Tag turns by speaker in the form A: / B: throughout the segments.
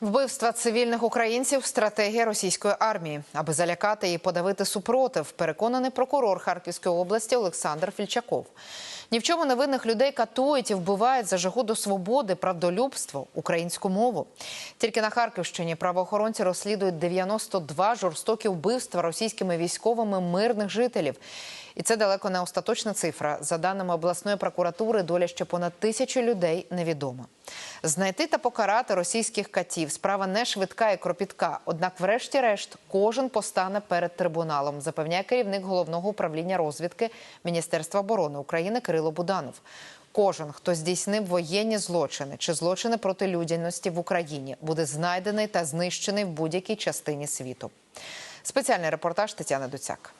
A: Вбивства цивільних українців стратегія російської армії, аби залякати і подавити супротив, переконаний прокурор Харківської області Олександр Фільчаков. Ні в чому невинних людей катують і вбивають за жагу до свободи, правдолюбство, українську мову. Тільки на Харківщині правоохоронці розслідують 92 жорстокі вбивства російськими військовими мирних жителів. І це далеко не остаточна цифра. За даними обласної прокуратури, доля ще понад тисячу людей невідома. Знайти та покарати російських катів справа не швидка і кропітка. Однак, врешті-решт, кожен постане перед трибуналом, запевняє керівник головного управління розвідки Міністерства оборони України Кирило Буданов. Кожен, хто здійснив воєнні злочини чи злочини проти людяності в Україні, буде знайдений та знищений в будь-якій частині світу. Спеціальний репортаж Тетяни Дуцяк.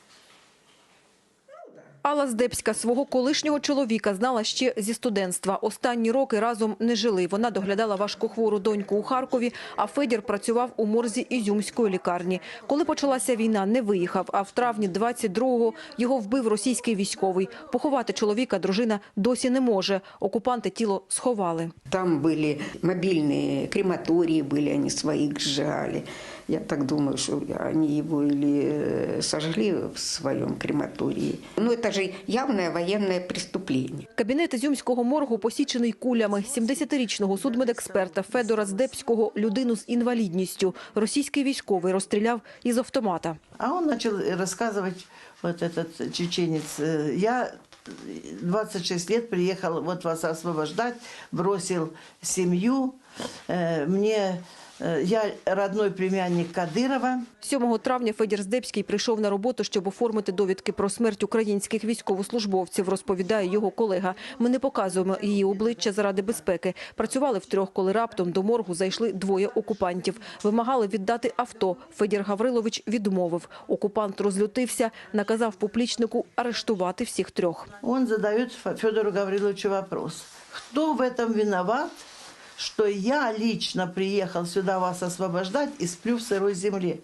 B: Алла Здебська свого колишнього чоловіка знала ще зі студентства. Останні роки разом не жили. Вона доглядала важкохвору доньку у Харкові, а Федір працював у морзі Ізюмської лікарні. Коли почалася війна, не виїхав, а в травні 22-го його вбив російський військовий. Поховати чоловіка дружина досі не може. Окупанти тіло сховали.
C: Там были мобильные крематории, были, они своих сжали. Я так думаю, что они его или э, сожгли в своем крематории. Ну, это же явное военное преступление.
B: Кабінет Ізюмського моргу посічений кулями. 70-річного судмедексперта Федора Здебського – людину з інвалідністю. Російський військовий розстріляв із автомата.
D: А он начал рассказывать, вот этот чеченец, э, я 26 лет приехал вот вас освобождать, бросил семью, э, мне, э, я родной племянник Кадырова,
B: 7 травня Федір Здебський прийшов на роботу, щоб оформити довідки про смерть українських військовослужбовців, розповідає його колега. Ми не показуємо її обличчя заради безпеки. Працювали втрьох, коли раптом до моргу зайшли двоє окупантів. Вимагали віддати авто. Федір Гаврилович відмовив. Окупант розлютився, наказав поплічнику арештувати всіх трьох.
D: он задает Ф- Федору Гавриловичу вопрос. Кто в этом виноват, что я лично приехал сюда вас освобождать и сплю в сырой земле?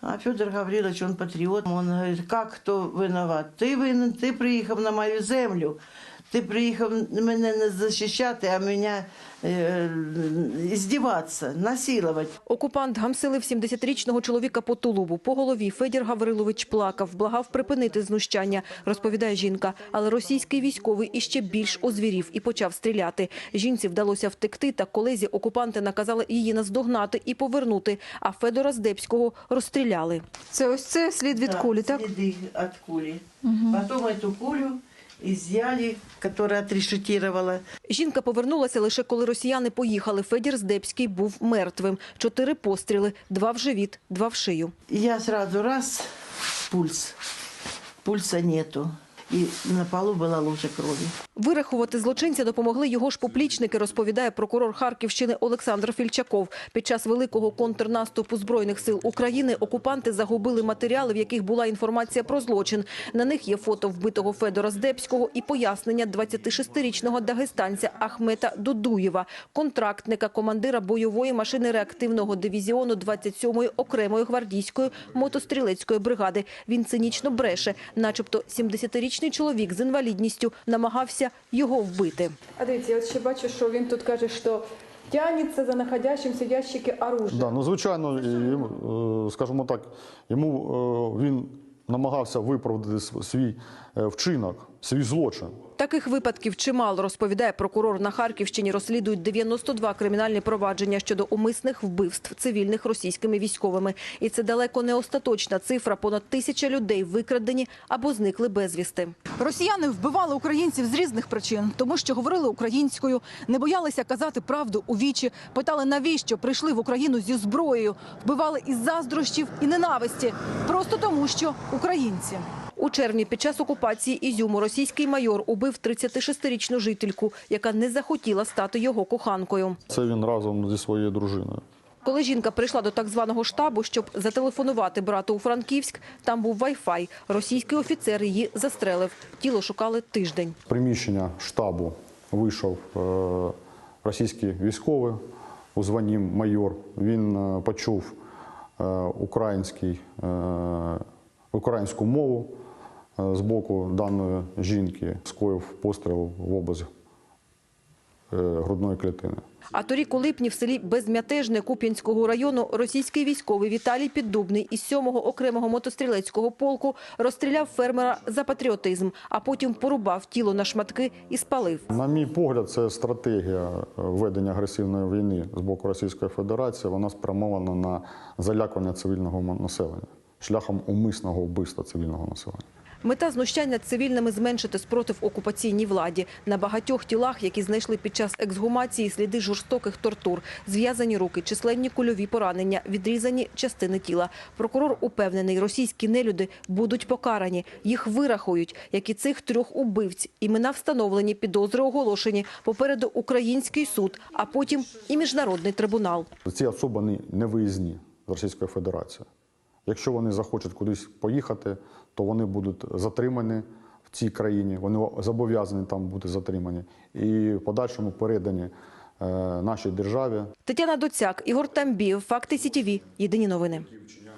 D: А Федор Гаврилович, он патриот, он говорит, как кто виноват? Ты, ты приехал на мою землю, ти приїхав мене не захищати, а мене е, іздіватися, насилувати.
B: Окупант гамсилив 70-річного чоловіка по тулубу. По голові Федір Гаврилович плакав, благав припинити знущання, розповідає жінка. Але російський військовий іще більш озвірів і почав стріляти. Жінці вдалося втекти, та колезі окупанти наказали її наздогнати і повернути. А Федора Здебського розстріляли. Це ось це слід від
D: Да, Следы от кули. Потом эту кулю изъяли, которая отрешетировала.
B: Жінка повернулася лише коли росіяни поїхали. Федір Здебський був мертвим. Чотири постріли, два в живіт, два в шию.
D: Я зразу раз, пульс. Пульса нету. И на полу была лужа крови.
B: Вирахувати злочинця допомогли його ж поплічники, розповідає прокурор Харківщини Олександр Фільчаков. Під час великого контрнаступу Збройних сил України окупанти загубили матеріали, в яких була інформація про злочин. На них є фото вбитого Федора Здебського і пояснення 26-річного дагестанця Ахмета Дудуєва, контрактника, командира бойової машини реактивного дивізіону 27-ї окремої гвардійської мотострілецької бригади. Він цинічно бреше, начебто 70-річний чоловік з інвалідністю намагався його вбити.
E: А дивіться, я от ще бачу, що він тут каже, що тягнеться за находящимся в ящике оружие.
F: Да, ну звичайно, і е, скажімо так, йому е, він намагався виправдати свій е, вчинок, свій злочин.
B: Таких випадків чимало, розповідає прокурор на Харківщині. Розслідують 92 кримінальні провадження щодо умисних вбивств цивільних російськими військовими. І це далеко не остаточна цифра. Понад тисяча людей викрадені або зникли безвісти.
G: Росіяни вбивали українців з різних причин, тому що говорили українською, не боялися казати правду у вічі, питали, навіщо прийшли в Україну зі зброєю, вбивали із заздрощів і ненависті, просто тому, що українці.
B: У червні під час окупації Ізюму російський майор убив 36-річну жительку, яка не захотіла стати його коханкою.
F: Це він разом зі своєю дружиною.
B: Коли жінка прийшла до так званого штабу, щоб зателефонувати брату у Франківськ, там був вай-фай. Російський офіцер її застрелив. Тіло шукали тиждень.
F: З приміщення штабу вийшов е, російський військовий у званні майор. Він е, почув е, український, українську мову з боку даної жінки, скоїв постріл в область е, грудної клітини.
B: А торік у липні в селі Безмятежне Куп'янського району російський військовий Віталій Піддубний із 7-го окремого мотострілецького полку розстріляв фермера за патріотизм, а потім порубав тіло на шматки і спалив.
F: На мій погляд, це стратегія е, ведення агресивної війни з боку Російської Федерації. Вона спрямована на залякування цивільного населення шляхом умисного вбивства цивільного населення.
B: Мета знущання цивільними зменшити спротив окупаційній владі. На багатьох тілах, які знайшли під час ексгумації, сліди жорстоких тортур, зв'язані руки, численні кульові поранення, відрізані частини тіла. Прокурор упевнений, російські нелюди будуть покарані. Їх вирахують, як і цих трьох убивць. Імена встановлені, підозри оголошені. Попереду український суд, а потім і міжнародний трибунал.
F: Ці особи не виїзні з Російської Федерації. Якщо вони захочуть кудись поїхати, то вони будуть затримані в цій країні, вони зобов'язані там бути затримані і в подальшому передані е, нашій державі.
B: Тетяна Доцяк, Ігор Тамбів, Факти СІТІВІ. Єдині новини.